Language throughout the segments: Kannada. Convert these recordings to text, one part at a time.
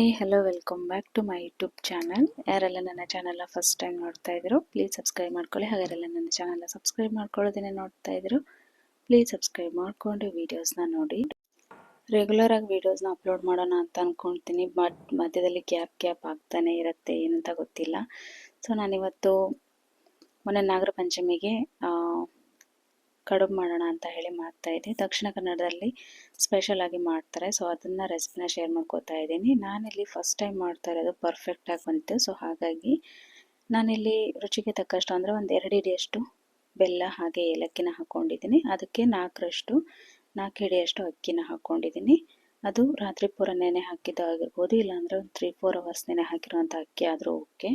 Hi hello welcome back to my YouTube channel ಯಾರೆಲ್ಲ ನನ್ನ ಚಾನಲ್ನ ಫಸ್ಟ್ ಟೈಮ್ ನೋಡ್ತಾ ಇದ್ರು ಪ್ಲೀಸ್ ಸಬ್ಸ್ಕ್ರೈಬ್ ಮಾಡ್ಕೊಳ್ಳಿ. ಹಾಗಾರೆಲ್ಲ ನನ್ನ ಚಾನಲ್ನ ಸಬ್ಸ್ಕ್ರೈಬ್ ಮಾಡ್ಕೊಳ್ಳೋದನ್ನೇ ನೋಡ್ತಾ ಇದ್ರು ಪ್ಲೀಸ್ ಸಬ್ಸ್ಕ್ರೈಬ್ ಮಾಡಿಕೊಂಡು ವೀಡಿಯೋಸ್ನ ನೋಡಿ. ರೆಗ್ಯುಲರ್ ಆಗಿ ವೀಡಿಯೋಸ್ನ ಅಪ್ಲೋಡ್ ಮಾಡೋಣ ಅಂತ ಅಂದ್ಕೊಳ್ತೀನಿ ಬಟ್ ಮಧ್ಯದಲ್ಲಿ ಗ್ಯಾಪ್ ಗ್ಯಾಪ್ ಆಗ್ತಾನೆ ಇರುತ್ತೆ, ಏನಂತ ಗೊತ್ತಿಲ್ಲ. ಸೊ ನಾನಿವತ್ತು ಮೊನ್ನೆ ನಾಗರ ಪಂಚಮಿಗೆ ಕಡುಬು ಮಾಡೋಣ ಅಂತ ಹೇಳಿ ಮಾಡ್ತಾ ಇದ್ದೆ ದಕ್ಷಿಣ ಕನ್ನಡದಲ್ಲಿ ಸ್ಪೆಷಲ್ ಆಗಿ ಮಾಡ್ತಾರೆ. ಸೊ ಅದನ್ನ ರೆಸಿಪಿನ ಶೇರ್ ಮಾಡ್ಕೋತಾ ಇದ್ದೀನಿ. ನಾನಿಲ್ಲಿ ಫಸ್ಟ್ ಟೈಮ್ ಮಾಡ್ತಾ ಇರೋದು ಪರ್ಫೆಕ್ಟ್ ಆಗಿ ಬಂತು. ಸೊ ಹಾಗಾಗಿ ನಾನಿಲ್ಲಿ ರುಚಿಗೆ ತಕ್ಕಷ್ಟು ಅಂದರೆ ಒಂದು ಎರಡು ಹಿಡಿಯಷ್ಟು ಬೆಲ್ಲ, ಹಾಗೆ ಏಲಕ್ಕಿನ ಹಾಕ್ಕೊಂಡಿದ್ದೀನಿ ಅದಕ್ಕೆ ನಾಲ್ಕರಷ್ಟು, ನಾಲ್ಕು ಹಿಡಿಯಷ್ಟು ಅಕ್ಕಿನ ಹಾಕ್ಕೊಂಡಿದ್ದೀನಿ ಅದು ರಾತ್ರಿ ಪೂರ ನೆನೆ ಹಾಕಿದ್ದು ಆಗಿರ್ಬೋದು, ಇಲ್ಲಾಂದರೆ ಒಂದು ತ್ರೀ ಫೋರ್ ಅವರ್ಸ್ ನೆನೆ ಹಾಕಿರುವಂಥ ಅಕ್ಕಿ ಆದರೂ ಓಕೆ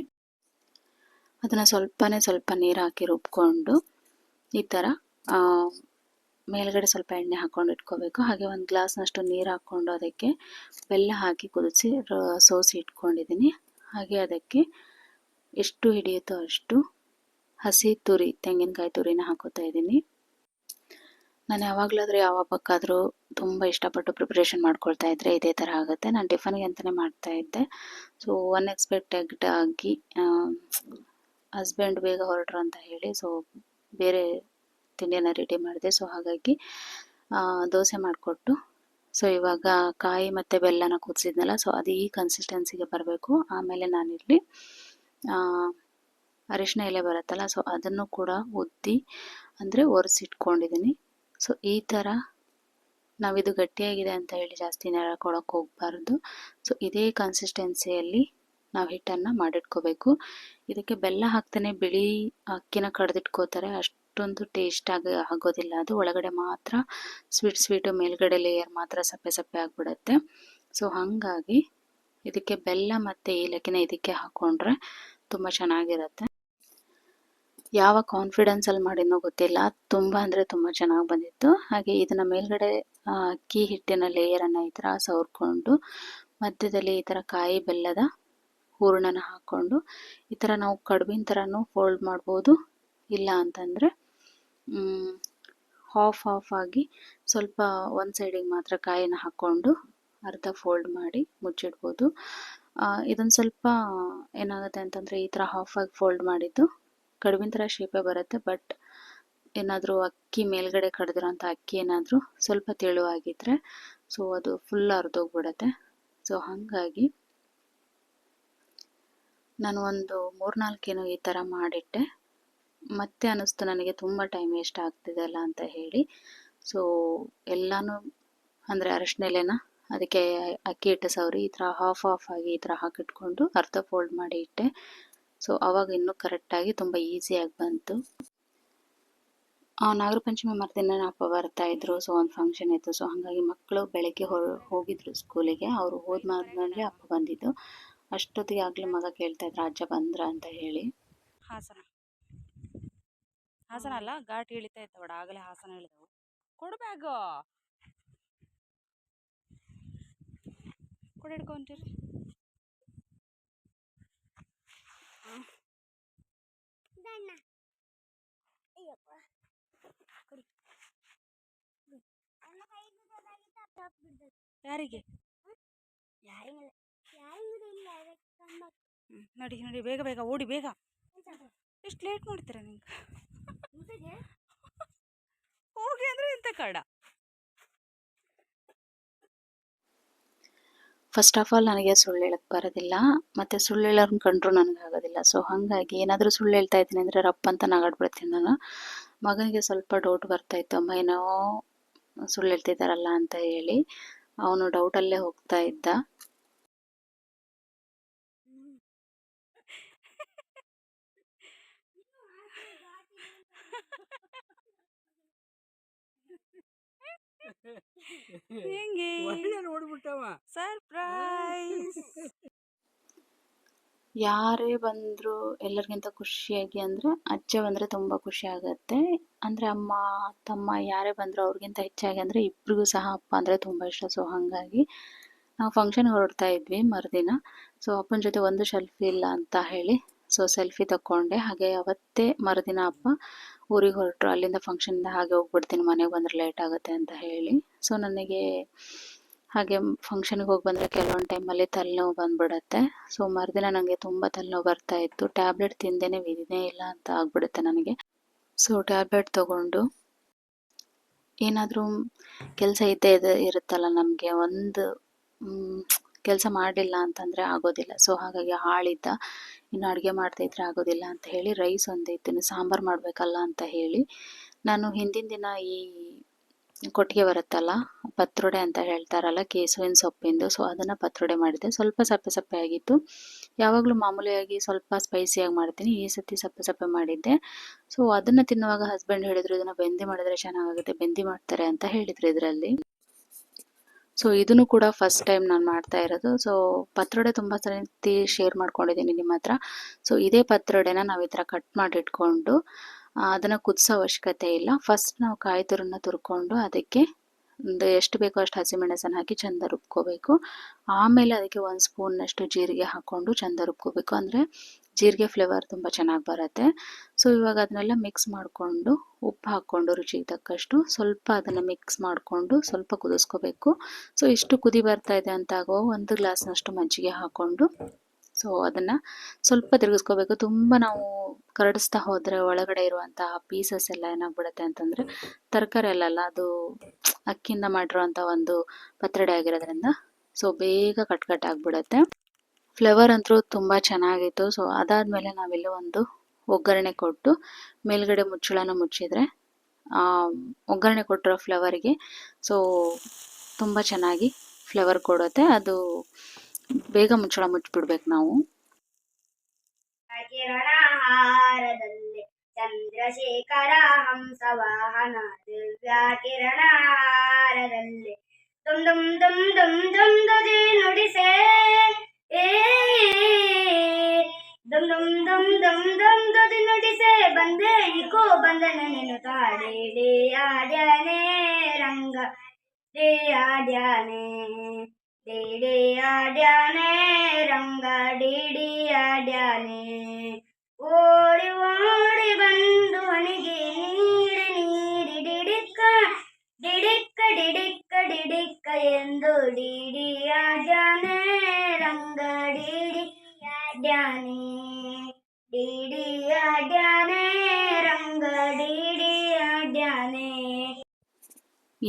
ಅದನ್ನು ಸ್ವಲ್ಪನೇ ಸ್ವಲ್ಪ ನೀರು ಹಾಕಿ ರುಬ್ಕೊಂಡು ಈ ಥರ ಮೇಲ್ಗಡೆ ಸ್ವಲ್ಪ ಎಣ್ಣೆ ಹಾಕ್ಕೊಂಡು ಇಟ್ಕೋಬೇಕು. ಹಾಗೆ ಒಂದು ಗ್ಲಾಸ್ನಷ್ಟು ನೀರು ಹಾಕ್ಕೊಂಡು ಅದಕ್ಕೆ ಬೆಲ್ಲ ಹಾಕಿ ಕುದಿಸಿ ಸೋಸಿ ಇಟ್ಕೊಂಡಿದ್ದೀನಿ ಹಾಗೆ ಅದಕ್ಕೆ ಎಷ್ಟು ಹಿಡಿಯುತ್ತೋ ಅಷ್ಟು ಹಸಿ ತುರಿ, ತೆಂಗಿನಕಾಯಿ ತುರಿನ ಹಾಕೋತಾ ಇದ್ದೀನಿ ನಾನು ಯಾವಾಗಲಾದರೂ ಯಾವ ಹಬ್ಬಕ್ಕಾದರೂ ತುಂಬ ಇಷ್ಟಪಟ್ಟು ಪ್ರಿಪ್ರೇಷನ್ ಮಾಡ್ಕೊಳ್ತಾ ಇದ್ದರೆ ಇದೇ ಥರ ಆಗುತ್ತೆ. ನಾನು ಟಿಫನ್ಗೆ ಅಂತಲೇ ಮಾಡ್ತಾ ಇದ್ದೆ. ಸೊ ಅನ್ಎಕ್ಸ್ಪೆಕ್ಟೆಡ್ ಆಗಿ ಹಸ್ಬೆಂಡ್ ಬೇಗ ಹೊರಟ್ರು ಅಂತ ಹೇಳಿ ಸೊ ಬೇರೆ ತಿಂಡಿಯನ್ನು ರೆಡಿ ಮಾಡಿದೆ. ಸೊ ಹಾಗಾಗಿ ದೋಸೆ ಮಾಡಿಕೊಟ್ಟು ಸೊ ಇವಾಗ ಕಾಯಿ ಮತ್ತು ಬೆಲ್ಲನ ಕುದಿಸಿದ್ನಲ್ಲ ಸೊ ಅದು ಈ ಕನ್ಸಿಸ್ಟೆನ್ಸಿಗೆ ಬರಬೇಕು. ಆಮೇಲೆ ನಾನಿಲ್ಲಿ ಅರಿಶಿನ ಎಲೆ ಬರುತ್ತಲ್ಲ ಸೊ ಅದನ್ನು ಕೂಡ ಉದ್ದಿ, ಅಂದರೆ ಒರೆಸಿಟ್ಕೊಂಡಿದ್ದೀನಿ ಸೊ ಈ ಥರ ನಾವಿದು ಗಟ್ಟಿಯಾಗಿದೆ ಅಂತ ಹೇಳಿ ಜಾಸ್ತಿ ನೆರ ಕೊಡೋಕೆ ಹೋಗಬಾರ್ದು. ಸೊ ಇದೇ ಕನ್ಸಿಸ್ಟೆನ್ಸಿಯಲ್ಲಿ ನಾವು ಹಿಟ್ಟನ್ನು ಮಾಡಿಟ್ಕೋಬೇಕು. ಇದಕ್ಕೆ ಬೆಲ್ಲ ಹಾಕ್ತಾನೆ, ಬಿಳಿ ಅಕ್ಕಿನ ಕಡ್ದಿಟ್ಕೋತಾರೆ ಅಷ್ಟೊಂದು ಟೇಸ್ಟ್ ಆಗಿ ಆಗೋದಿಲ್ಲ. ಅದು ಒಳಗಡೆ ಮಾತ್ರ ಸ್ವೀಟ್ ಸ್ವೀಟು ಮೇಲ್ಗಡೆ ಲೇಯರ್ ಮಾತ್ರ ಸಪ್ಪೆ ಸಪ್ಪೆ ಆಗಿಬಿಡುತ್ತೆ. ಸೊ ಹಾಗಾಗಿ ಇದಕ್ಕೆ ಬೆಲ್ಲ ಮತ್ತು ಏಲಕ್ಕಿನ ಇದಕ್ಕೆ ಹಾಕ್ಕೊಂಡ್ರೆ ತುಂಬ ಚೆನ್ನಾಗಿರುತ್ತೆ. ಯಾವ ಕಾನ್ಫಿಡೆನ್ಸಲ್ಲಿ ಮಾಡಿದ್ನೋ ಗೊತ್ತಿಲ್ಲ. ತುಂಬ ಅಂದರೆ ತುಂಬ ಚೆನ್ನಾಗಿ ಬಂದಿತ್ತು. ಹಾಗೆ ಇದನ್ನು ಮೇಲ್ಗಡೆ ಅಕ್ಕಿ ಹಿಟ್ಟಿನ ಲೇಯರನ್ನು ಈ ಥರ ಸವರ್ಕೊಂಡು ಮಧ್ಯದಲ್ಲಿ ಈ ಥರ ಕಾಯಿ ಬೆಲ್ಲದ ಹೂರ್ಣನ ಹಾಕ್ಕೊಂಡು ಈ ಥರ ನಾವು ಕಡುಬಿನ ಥರನೂ ಫೋಲ್ಡ್ ಮಾಡ್ಬೋದು. ಇಲ್ಲ ಅಂತಂದರೆ ಹಾಫ್ ಹಾಫ್ ಆಗಿ ಸ್ವಲ್ಪ ಒಂದು ಸೈಡಿಗೆ ಮಾತ್ರ ಕಾಯಿನ ಹಾಕ್ಕೊಂಡು ಅರ್ಧ ಫೋಲ್ಡ್ ಮಾಡಿ ಮುಚ್ಚಿಡ್ಬೋದು. ಇದೊಂದು ಸ್ವಲ್ಪ ಏನಾಗುತ್ತೆ ಅಂತಂದರೆ ಈ ಥರ ಹಾಫ್ ಆಗಿ ಫೋಲ್ಡ್ ಮಾಡಿದ್ದು ಕಡುಬಿನ ಥರ ಶೇಪೇ ಬರುತ್ತೆ ಬಟ್ ಏನಾದರೂ ಅಕ್ಕಿ ಮೇಲ್ಗಡೆ ಕಡ್ದಿರೋಂಥ ಅಕ್ಕಿ ಏನಾದರೂ ಸ್ವಲ್ಪ ತೆಳುವಾಗಿದ್ದರೆ ಸೊ ಅದು ಫುಲ್ ಅರ್ಧೋಗ್ಬಿಡುತ್ತೆ ಸೊ ಹಾಗಾಗಿ ನಾನು ಒಂದು ಮೂರ್ನಾಲ್ಕೇನೋ ಈ ಥರ ಮಾಡಿಟ್ಟೆ. ಮತ್ತೆ ಅನ್ನಿಸ್ತು ನನಗೆ ತುಂಬ ಟೈಮ್ ವೇಸ್ಟ್ ಆಗ್ತಿದೆಯಲ್ಲ ಅಂತ ಹೇಳಿ. ಸೊ ಎಲ್ಲನೂ ಅಂದರೆ ಅರಶಿನೆಲೆನ ಅದಕ್ಕೆ ಅಕ್ಕಿ ಹಿಟ್ಟು ಸವರಿ ಈ ಥರ ಹಾಫ್ ಹಾಫ್ ಆಗಿ ಈ ಥರ ಹಾಕಿಟ್ಕೊಂಡು ಅರ್ಧ ಫೋಲ್ಡ್ ಮಾಡಿ ಇಟ್ಟೆ. ಸೊ ಅವಾಗ ಇನ್ನೂ ಕರೆಕ್ಟಾಗಿ ತುಂಬ ಈಸಿಯಾಗಿ ಬಂತು. ನಾಗರ ಪಂಚಮಿ ಮರದಿಂದ ಅಪ್ಪ ಬರ್ತಾ ಇದ್ರು. ಸೊ ಒಂದು ಫಂಕ್ಷನ್ ಇತ್ತು. ಸೊ ಹಾಗಾಗಿ ಮಕ್ಕಳು ಬೆಳಗ್ಗೆ ಹೋಗಿದ್ರು ಸ್ಕೂಲಿಗೆ ಅವರು ಹೋದ್ಮಾದ್ಮೇಲೆ ಅಪ್ಪ ಬಂದಿದ್ದು. ಅಷ್ಟೊತ್ತಿಗೆ ಆಗಲೇ ಮಗ ಕೇಳ್ತಾ ಇದ್ರು, ಅಜ್ಜ ಬಂದ್ರ? ಅಂತ ಹೇಳಿ. ಹಾಸನ ಹಾಸನ ಅಲ್ಲ ಘಾಟ್ ಇಳಿತಾ ಇತ್ತವಡ ಆಗಲೇ ಹಾಸನ ಇಳಿದವು. ಕೊಡು ಬ್ಯಾಗ್ ಕೊಡು ಹಿಡ್ಕೊಂತೀರಿ ಯಾರಿಗೆ? ನೋಡಿ ನಡಿ ನಡಿ ಬೇಗ ಬೇಗ ಓಡಿ ಬೇಗ. ಎಷ್ಟು ಲೇಟ್ ಮಾಡ್ತೀರಾ ನಿಂಗೆ? ಹೋಗಿ? ಅಂದ್ರೆ ಎಂತ ಕಡ ಫಸ್ಟ್ ಆಫ್ ಆಲ್ ನನಗೆ ಸುಳ್ಳು ಹೇಳಕ್ ಬರೋದಿಲ್ಲ ಮತ್ತೆ ಸುಳ್ಳು ಹೇಳೋರ್ನ ಕಂಡ್ರು ನನಗೆ ಆಗೋದಿಲ್ಲ. ಸೊ ಹಾಗಾಗಿ ಏನಾದರೂ ಸುಳ್ಳು ಹೇಳ್ತಾ ಇದ್ದೀನಿ ಅಂದರೆ ರಪ್ಪ ಅಂತ ನಾಗಾಡ್ಬಿಡ್ತೀನಿ ನಾನು. ಮಗನಿಗೆ ಸ್ವಲ್ಪ ಡೌಟ್ ಬರ್ತಾ ಇತ್ತು ಅಮ್ಮ ಏನೋ ಸುಳ್ಳು ಹೇಳ್ತಿದ್ದಾರಲ್ಲ ಅಂತ ಹೇಳಿ ಅವನು ಡೌಟಲ್ಲೇ ಹೋಗ್ತಾ ಇದ್ದ. ಹೆಂಗೆ? ನೋಡ್ಬಿಟ್ಟವ. ಸರ್ಪ್ರೈಸ್. ಯಾರೇ ಬಂದ್ರು ಎಲ್ಲರಿಗಿಂತ ಖುಷಿಯಾಗಿ ಅಂದ್ರೆ ಅಜ್ಜ ಬಂದ್ರೆ ತುಂಬಾ ಖುಷಿ ಆಗುತ್ತೆ. ಅಂದ್ರೆ ಅಮ್ಮ ತಮ್ಮ ಯಾರೇ ಬಂದ್ರು ಅವ್ರಿಗಿಂತ ಹೆಚ್ಚಾಗಿ ಅಂದ್ರೆ ಇಬ್ರಿಗೂ ಸಹ ಅಪ್ಪ ಅಂದ್ರೆ ತುಂಬಾ ಇಷ್ಟ. ಸೊ ಹಾಗಾಗಿ ನಾವು ಫಂಕ್ಷನ್ಗೆ ಹೊರಡ್ತಾ ಇದ್ವಿ ಮರುದಿನ. ಸೊ ಅಪ್ಪನ ಜೊತೆ ಒಂದು ಶೆಲ್ಫಿ ಇಲ್ಲ ಅಂತ ಹೇಳಿ ಸೊ ಸೆಲ್ಫಿ ತಕ್ಕೊಂಡೆ ಹಾಗೆ ಅವತ್ತೇ ಮರುದಿನ ಅಪ್ಪ ಊರಿಗೆ ಹೊರಟರು. ಅಲ್ಲಿಂದ ಫಂಕ್ಷನಿಂದ ಹಾಗೆ ಹೋಗ್ಬಿಡ್ತೀನಿ. ಮನೆಗೆ ಬಂದರೆ ಲೇಟ್ ಆಗುತ್ತೆ ಅಂತ ಹೇಳಿ. ಸೊ ನನಗೆ ಹಾಗೆ ಫಂಕ್ಷನ್ಗೆ ಹೋಗಿ ಬಂದರೆ ಕೆಲವೊಂದು ಟೈಮಲ್ಲಿ ತಲೆನೋವು ಬಂದ್ಬಿಡುತ್ತೆ. ಸೊ ಮರುದಿನ ನನಗೆ ತುಂಬ ತಲೆನೋವು ಬರ್ತಾ ಇತ್ತು. ಟ್ಯಾಬ್ಲೆಟ್ ತಿಂದೇನೆ ವಿಧಿನೇ ಇಲ್ಲ ಅಂತ ಆಗ್ಬಿಡುತ್ತೆ ನನಗೆ. ಸೊ ಟ್ಯಾಬ್ಲೆಟ್ ತಗೊಂಡು ಏನಾದರೂ ಕೆಲಸ ಇದ್ದೇ ಇದೆ ಇರುತ್ತಲ್ಲ ನಮಗೆ. ಒಂದು ಕೆಲಸ ಮಾಡಲಿಲ್ಲ ಅಂತಂದರೆ ಆಗೋದಿಲ್ಲ. ಸೊ ಹಾಗಾಗಿ ಹಾಳಿದ್ದ. ಇನ್ನು ಅಡುಗೆ ಮಾಡ್ತಾ ಇದ್ರೆ ಆಗೋದಿಲ್ಲ ಅಂತ ಹೇಳಿ ರೈಸ್ ಒಂದೇ ಇತ್ತು. ಸಾಂಬಾರು ಮಾಡಬೇಕಲ್ಲ ಅಂತ ಹೇಳಿ ನಾನು ಹಿಂದಿನ ದಿನ ಈ ಕೊಟ್ಟಿಗೆ ಬರುತ್ತಲ್ಲ, ಪತ್ರೊಡೆ ಅಂತ ಹೇಳ್ತಾರಲ್ಲ, ಕೇಸುವಿನ ಸೊಪ್ಪಿಂದು. ಸೊ ಅದನ್ನು ಪತ್ರೊಡೆ ಮಾಡಿದ್ದೆ. ಸ್ವಲ್ಪ ಸಪ್ಪೆ ಸಪ್ಪೆ ಆಗಿತ್ತು. ಯಾವಾಗಲೂ ಮಾಮೂಲಿಯಾಗಿ ಸ್ವಲ್ಪ ಸ್ಪೈಸಿಯಾಗಿ ಮಾಡ್ತೀನಿ. ಈ ಸತಿ ಸಪ್ಪೆ ಸಪ್ಪೆ ಮಾಡಿದ್ದೆ. ಸೊ ಅದನ್ನು ತಿನ್ನುವಾಗ ಹಸ್ಬೆಂಡ್ ಹೇಳಿದ್ರು, ಇದನ್ನು ಬೆಂದಿ ಮಾಡಿದ್ರೆ ಚೆನ್ನಾಗಾಗುತ್ತೆ, ಬೆಂದಿ ಮಾಡ್ತಾರೆ ಅಂತ ಹೇಳಿದ್ರು ಇದರಲ್ಲಿ. ಸೊ ಇದನ್ನು ಕೂಡ ಫಸ್ಟ್ ಟೈಮ್ ನಾನು ಮಾಡ್ತಾ ಇರೋದು. ಸೊ ಪತ್ರೊಡೆ ತುಂಬ ಸರಿ ಶೇರ್ ಮಾಡ್ಕೊಂಡಿದ್ದೀನಿ ನಿಮ್ಮ ಹತ್ರ. ಸೊ ಇದೇ ಪತ್ರೊಡೆನ ನಾವು ಈ ಥರ ಕಟ್ ಮಾಡಿಟ್ಕೊಂಡು ಅದನ್ನು ಕುದಿಸೋ ಅವಶ್ಯಕತೆ ಇಲ್ಲ. ಫಸ್ಟ್ ನಾವು ಕಾಯಿ ತುರನ್ನ ತುರ್ಕೊಂಡು ಅದಕ್ಕೆ ಒಂದು ಎಷ್ಟು ಬೇಕೋ ಅಷ್ಟು ಹಸಿಮೆಣಸನ್ನು ಹಾಕಿ ಚಂದ ರುಬ್ಕೋಬೇಕು. ಆಮೇಲೆ ಅದಕ್ಕೆ ಒಂದು ಸ್ಪೂನ್ನಷ್ಟು ಜೀರಿಗೆ ಹಾಕ್ಕೊಂಡು ಚೆಂದ ರುಬ್ಕೋಬೇಕು. ಅಂದರೆ ಜೀರಿಗೆ ಫ್ಲೇವರ್ ತುಂಬ ಚೆನ್ನಾಗಿ ಬರುತ್ತೆ. ಸೊ ಇವಾಗ ಅದನ್ನೆಲ್ಲ ಮಿಕ್ಸ್ ಮಾಡಿಕೊಂಡು ಉಪ್ಪು ಹಾಕ್ಕೊಂಡು ರುಚಿಗೆ ತಕ್ಕಷ್ಟು ಸ್ವಲ್ಪ ಅದನ್ನು ಮಿಕ್ಸ್ ಮಾಡಿಕೊಂಡು ಸ್ವಲ್ಪ ಕುದಿಸ್ಕೋಬೇಕು. ಸೊ ಇಷ್ಟು ಕುದಿ ಬರ್ತಾ ಇದೆ ಅಂತ ಆಗೋ ಒಂದು ಗ್ಲಾಸ್ನಷ್ಟು ಮಜ್ಜಿಗೆ ಹಾಕ್ಕೊಂಡು ಸೊ ಅದನ್ನು ಸ್ವಲ್ಪ ತಿರುಗಿಸ್ಕೋಬೇಕು. ತುಂಬ ನಾವು ಕರಡಿಸ್ತಾ ಹೋದರೆ ಒಳಗಡೆ ಇರುವಂತಹ ಪೀಸಸ್ ಎಲ್ಲ ಏನಾಗ್ಬಿಡುತ್ತೆ ಅಂತಂದರೆ ತರಕಾರಿ ಅಲ್ಲಲ್ಲ, ಅದು ಅಕ್ಕಿಯಿಂದ ಮಾಡಿರುವಂಥ ಒಂದು ಪತ್ರೊಡೆ ಆಗಿರೋದ್ರಿಂದ ಸೊ ಬೇಗ ಕಟ್ ಕಟ್ ಆಗಿಬಿಡುತ್ತೆ. ಫ್ಲೇವರ್ ಅಂತೂ ತುಂಬ ಚೆನ್ನಾಗಿತ್ತು ಸೊ ಅದಾದಮೇಲೆ ನಾವೆಲ್ಲ ಒಂದು ಒಗ್ಗರಣೆ ಕೊಟ್ಟು ಮೇಲ್ಗಡೆ ಮುಚ್ಚಳನ ಮುಚ್ಚಿದರೆ ಒಗ್ಗರಣೆ ಕೊಟ್ಟಿರೋ ಫ್ಲೇವರ್ಗೆ ಸೊ ತುಂಬ ಚೆನ್ನಾಗಿ ಫ್ಲೇವರ್ ಕೊಡುತ್ತೆ ಅದು ಬೇಗ ಮುಚ್ಚಳ ಮುಚ್ಚಿಬಿಡ್ಬೇಕು ನಾವು ಚಂದ್ರಶೇಖರ ಹಂಸ ವಾಹನ ದಿವ್ಯ ಕಿರಣಹಾರದಲ್ಲಿ ದುಮ್ ದುಮ್ ದುಮ್ ದುಮ್ ದುಮ್ ದುದಿ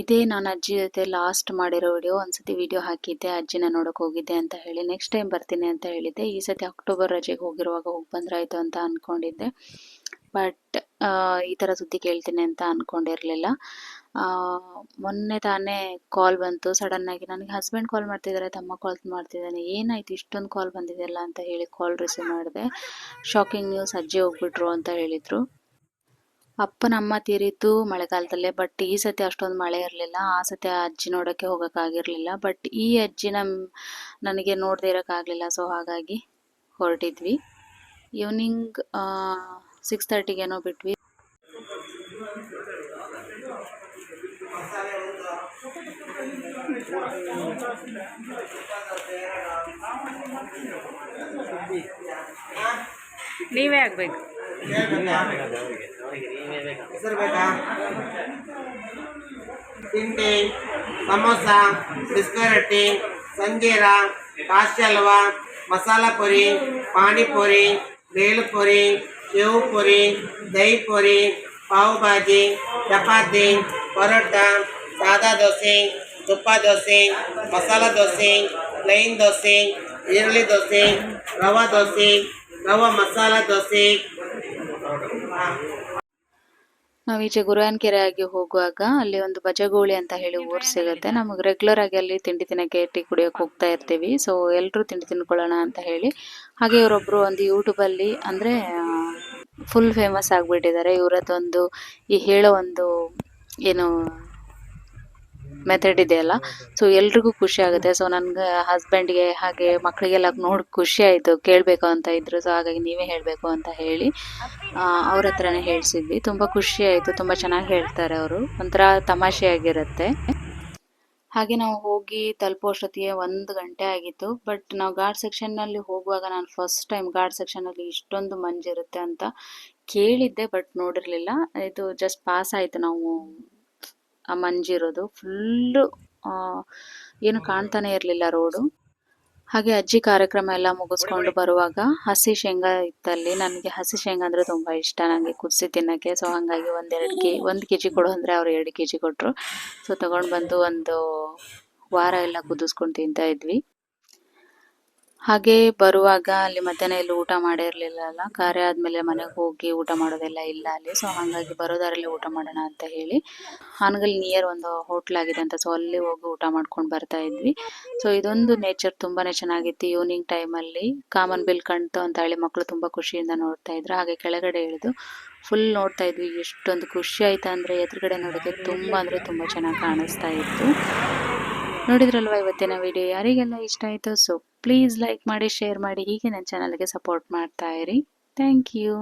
ಇದೇ ನಾನು ಅಜ್ಜಿ ಜೊತೆ ಲಾಸ್ಟ್ ಮಾಡಿರೋ ವಿಡಿಯೋ ಒಂದ್ಸತಿ ವಿಡಿಯೋ ಹಾಕಿದ್ದೆ, ಅಜ್ಜಿನ ನೋಡೋಕೆ ಹೋಗಿದ್ದೆ ಅಂತ ಹೇಳಿ. ನೆಕ್ಸ್ಟ್ ಟೈಮ್ ಬರ್ತೀನಿ ಅಂತ ಹೇಳಿದ್ದೆ. ಈ ಸತಿ ಅಕ್ಟೋಬರ್ ರಜೆಗೆ ಹೋಗಿರುವಾಗ ಹೋಗಿ ಬಂದ್ರಾಯ್ತು ಅಂತ ಅಂದ್ಕೊಂಡಿದ್ದೆ ಬಟ್ ಈ ಥರ ಸುದ್ದಿ ಕೇಳ್ತೀನಿ ಅಂತ ಅಂದ್ಕೊಂಡಿರಲಿಲ್ಲ ಮೊನ್ನೆ ತಾನೇ ಕಾಲ್ ಬಂತು. ಸಡನ್ನಾಗಿ ನನಗೆ ಹಸ್ಬೆಂಡ್ ಕಾಲ್ ಮಾಡ್ತಿದ್ದಾರೆ ತಮ್ಮ ಕಾಲ್ ಮಾಡ್ತಿದ್ದಾನೆ ಏನಾಯ್ತು? ಇಷ್ಟೊಂದು ಕಾಲ್ ಬಂದಿದೆಯಲ್ಲ ಅಂತ ಹೇಳಿ ಕಾಲ್ ರಿಸೀವ್ ಮಾಡಿದೆ. ಶಾಕಿಂಗ್ ನ್ಯೂಸ್ ಅಜ್ಜಿ ಹೋಗ್ಬಿಟ್ರು ಅಂತ ಹೇಳಿದರು. ಅಪ್ಪನ ಅಮ್ಮ ತೀರಿತು ಮಳೆಗಾಲದಲ್ಲೇ ಬಟ್ ಈ ಸತಿ ಅಷ್ಟೊಂದು ಮಳೆ ಇರಲಿಲ್ಲ. ಆ ಸತಿ ಆ ಅಜ್ಜಿ ನೋಡೋಕ್ಕೆ ಹೋಗೋಕ್ಕಾಗಿರಲಿಲ್ಲ. ಬಟ್ ಈ ಅಜ್ಜಿ ನಮ್ಮ ನನಗೆ ನೋಡದೇ ಇರೋಕ್ಕಾಗಲಿಲ್ಲ. ಸೊ ಹಾಗಾಗಿ ಹೊರಟಿದ್ವಿ. ಈವ್ನಿಂಗ್ ಸಿಕ್ಸ್ ತರ್ಟಿಗೇನೋ ಬಿಟ್ವಿ. ನೀವೇ ಆಗಬೇಕು. ಹೆಸರು ಬೇಕಾ ತಿಂಡಿ ಸಮೋಸ ಬಿಸ್ಕೆಟ್ ರೊಟ್ಟಿ ಸಂಜೀರ ಕಾಶಿ ಹಲ್ವಾ ಮಸಾಲ ಪುರಿ ಪಾನಿಪುರಿ ಬೇಳುಪುರಿ ಸೇವು ಪುರಿ ದಹಿ ಪುರಿ ಪಾವ್ ಭಾಜಿ ಚಪಾತಿ ಪರೋಟ ಸಾದಾ ದೋಸೆ ತುಪ್ಪ ದೋಸೆ ಮಸಾಲ ದೋಸೆ ಪ್ಲೈನ್ ದೋಸೆ ಈರುಳ್ಳಿ ದೋಸೆ ರವಾ ದೋಸೆ ರವಾ ಮಸಾಲ ದೋಸೆ ನಾವು ಈಚೆ ಗುರುವಾನ್ಕೆರೆ ಆಗಿ ಹೋಗುವಾಗ ಅಲ್ಲಿ ಒಂದು ಬಜಗೋಳಿ ಅಂತ ಹೇಳಿ ಊರ್ ಸಿಗುತ್ತೆ. ನಮಗೆ ರೆಗ್ಯುಲರ್ ಆಗಿ ಅಲ್ಲಿ ತಿಂಡಿ ತಿನ್ನಕ್ಕೆ ಟೀ ಕುಡಿಯೋಕೆ ಹೋಗ್ತಾ ಇರ್ತೀವಿ. ಸೊ ಎಲ್ಲರೂ ತಿಂಡಿ ತಿನ್ಕೊಳ್ಳೋಣ ಅಂತ ಹೇಳಿ. ಹಾಗೆ ಇವರೊಬ್ರು ಒಂದು ಯೂಟ್ಯೂಬಲ್ಲಿ ಅಂದ್ರೆ ಫುಲ್ ಫೇಮಸ್ ಆಗಿಬಿಟ್ಟಿದ್ದಾರೆ. ಇವರದ್ದೊಂದು ಈ ಹೇಳೋ ಒಂದು, ಏನು ಮೆಥಡ್ ಇದೆಯಲ್ಲ ಸೊ ಎಲ್ರಿಗೂ ಖುಷಿ ಆಗುತ್ತೆ. ಸೊ ನನಗೆ ಹಸ್ಬೆಂಡ್ಗೆ ಹಾಗೆ ಮಕ್ಕಳಿಗೆಲ್ಲ ನೋಡಿ ಖುಷಿ ಆಯಿತು. ಕೇಳಬೇಕು ಅಂತ ಇದ್ರು. ಸೊ ಹಾಗಾಗಿ ನೀವೇ ಹೇಳಬೇಕು ಅಂತ ಹೇಳಿ ಅವ್ರ ಹತ್ರನೇ ಹೇಳಿಸಿದ್ವಿ. ತುಂಬ ಖುಷಿ ಆಯಿತು. ತುಂಬ ಚೆನ್ನಾಗಿ ಹೇಳ್ತಾರೆ ಅವರು. ಒಂಥರ ತಮಾಷೆಯಾಗಿರುತ್ತೆ ಹಾಗೆ ನಾವು ಹೋಗಿ ತಲುಪೋಷ್ಟೊತ್ತಿಗೆ ಒಂದು ಗಂಟೆ ಆಗಿತ್ತು. ಬಟ್ ನಾವು ಘಾಟ್ ಸೆಕ್ಷನ್ನಲ್ಲಿ ಹೋಗುವಾಗ ನಾನು ಫಸ್ಟ್ ಟೈಮ್ ಘಾಟ್ ಸೆಕ್ಷನಲ್ಲಿ ಇಷ್ಟೊಂದು ಮಂಜಿರುತ್ತೆ ಅಂತ ಕೇಳಿದ್ದೆ ಬಟ್ ನೋಡಿರಲಿಲ್ಲ. ಇದು ಜಸ್ಟ್ ಪಾಸ್ ಆಯಿತು. ನಾವು ಮಂಜಿರೋದು ಫುಲ್ಲು ಏನು ಕಾಣ್ತಾನೆ ಇರಲಿಲ್ಲ ರೋಡು ಹಾಗೆ ಅಜ್ಜಿ ಕಾರ್ಯಕ್ರಮ ಎಲ್ಲ ಮುಗಿಸ್ಕೊಂಡು ಬರುವಾಗ ಹಸಿ ಶೇಂಗಾ ಇತ್ತಲ್ಲಿ. ನನಗೆ ಹಸಿ ಶೇಂಗಾ ಅಂದರೆ ತುಂಬ ಇಷ್ಟ. ನನಗೆ ಕುದಿಸಿ ತಿನ್ನೋಕ್ಕೆ. ಸೊ ಹಾಗಾಗಿ ಒಂದೆರಡು ಕೆ, ಒಂದು ಕೆ ಜಿ ಕೊಡು ಅಂದರೆ ಅವ್ರು ಎರಡು ಕೆ ಜಿ ಕೊಟ್ಟರು ಸೊ ತೊಗೊಂಡು ಬಂದು ಒಂದು ವಾರ ಎಲ್ಲ ಕುದಿಸ್ಕೊಂಡು ತಿಂತಾ ಇದ್ವಿ. ಹಾಗೆ ಬರುವಾಗ ಅಲ್ಲಿ ಮಧ್ಯಾಹ್ನ ಎಲ್ಲೂ ಊಟ ಮಾಡಿರಲಿಲ್ಲಲ್ಲ ಕಾರ್ಯ ಆದ್ಮೇಲೆ ಮನೆಗೆ ಹೋಗಿ ಊಟ ಮಾಡೋದೆಲ್ಲ ಇಲ್ಲ ಅಲ್ಲಿ. ಸೊ ಹಾಗಾಗಿ ಬರೋದಾರಲ್ಲಿ ಊಟ ಮಾಡೋಣ ಅಂತ ಹೇಳಿ ಹಾನಗಲ್ ನಿಯರ್ ಒಂದು ಹೋಟ್ಲ್ ಆಗಿದೆ ಅಂತ ಸೊ ಅಲ್ಲಿ ಹೋಗಿ ಊಟ ಮಾಡ್ಕೊಂಡು ಬರ್ತಾ ಇದ್ವಿ. ಸೊ ಇದೊಂದು ನೇಚರ್ ತುಂಬಾನೇ ಚೆನ್ನಾಗಿತ್ತು. ಈವ್ನಿಂಗ್ ಟೈಮಲ್ಲಿ ಕಾಮನ್ ಬಿಲ್ ಕಣ್ತು ಅಂತ ಹೇಳಿ ಮಕ್ಕಳು ತುಂಬಾ ಖುಷಿಯಿಂದ ನೋಡ್ತಾ ಇದ್ರು. ಹಾಗೆ ಕೆಳಗಡೆ ಇಳಿದು ಫುಲ್ ನೋಡ್ತಾ ಇದ್ವಿ. ಎಷ್ಟೊಂದು ಖುಷಿ ಆಯ್ತಾ ಅಂದ್ರೆ ಎದುರುಗಡೆ ನೋಡೋಕ್ಕೆ ತುಂಬಾ ಅಂದ್ರೆ ತುಂಬಾ ಚೆನ್ನಾಗಿ ಕಾಣಿಸ್ತಾ ಇತ್ತು. ನೋಡಿದ್ರಲ್ವ ಇವತ್ತಿನ ವಿಡಿಯೋ ಯಾರಿಗೆಲ್ಲ ಇಷ್ಟ ಆಯಿತು? ಸೊ ಪ್ಲೀಸ್ ಲೈಕ್ ಮಾಡಿ ಶೇರ್ ಮಾಡಿ ಹೀಗೆ ನನ್ನ ಚಾನಲ್ಗೆ ಸಪೋರ್ಟ್ ಮಾಡ್ತಾ ಇರಿ. Thank you